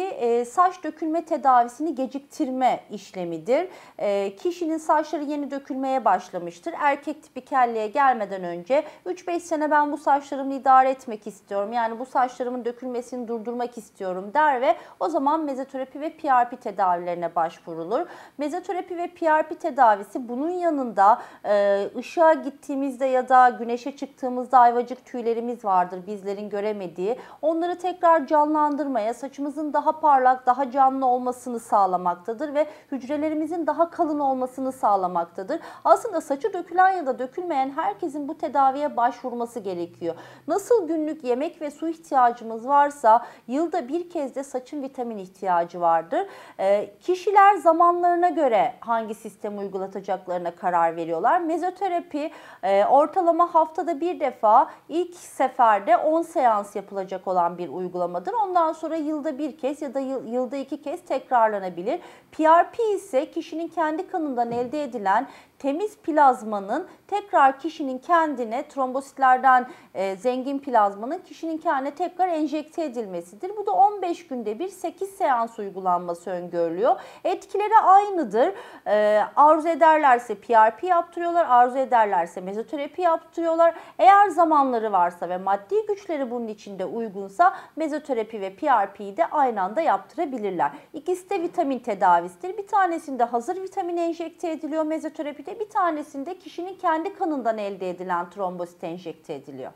e, saç dökülme tedavisini geciktirme işlemidir. E, kişinin saçları yeni dökülmeye başlamıştır. Erkek tipi kelleye gelmeden önce 3-5 sene ben bu saçlarımı idare etmek istiyorum. Yani bu saçlarımın dökülmesini durdurmak istiyorum der ve o zaman mezoterapi ve PRP tedavilerine başvurulur. Mezoterapi ve PRP tedavisi bunun yanında e, ışığa gittiğimizde ya da güneşe çıktığımızda ayvacık tüylerimiz vardır bizlerin göremediği. Onları tekrar canlandırmaya, saçımızın daha parlak, daha canlı olmasını sağlamaktadır ve hücrelerimizin daha kalın olmasını sağlamaktadır. Aslında saçı dökülen ya da dökülmeyen herkesin bu tedaviye başvurması gerekiyor. Nasıl günlük yemek ve su ihtiyacımız varsa yılda bir kez de saçın vitamin ihtiyacı vardır. Ee, kişiler zamanlarına göre hangi sistemi uygulatacaklarına karar veriyorlar. Mezoterapi e, ortalama haftada bir defa ilk seferde 10 seans yapılacak olan bir uygulamadır. Ondan sonra yılda bir kez ya da yıl- yılda iki kez tekrarlanabilir. PRP ise kişinin kendi kanından elde edilen temiz plazmanın tekrar kişinin kendine trombositlerden e, zengin plazmanın kişinin kendine tekrar enjekte edilmesidir. Bu da 15 günde bir 8 seans uygulanması öngörülüyor. Etkileri aynıdır. E, arzu ederlerse PRP yaptırıyorlar, arzu ederlerse mezoterapi yaptırıyorlar. Eğer zamanları varsa ve maddi güçleri bunun içinde uygunsa mezoterapi ve PRP'yi de aynı anda yaptırabilirler. İkisi de vitamin tedavisidir. Bir tanesinde hazır vitamin enjekte ediliyor mezoterapide, bir tanesinde kişinin kendi kanından elde edilen trombosit enjekte ediliyor.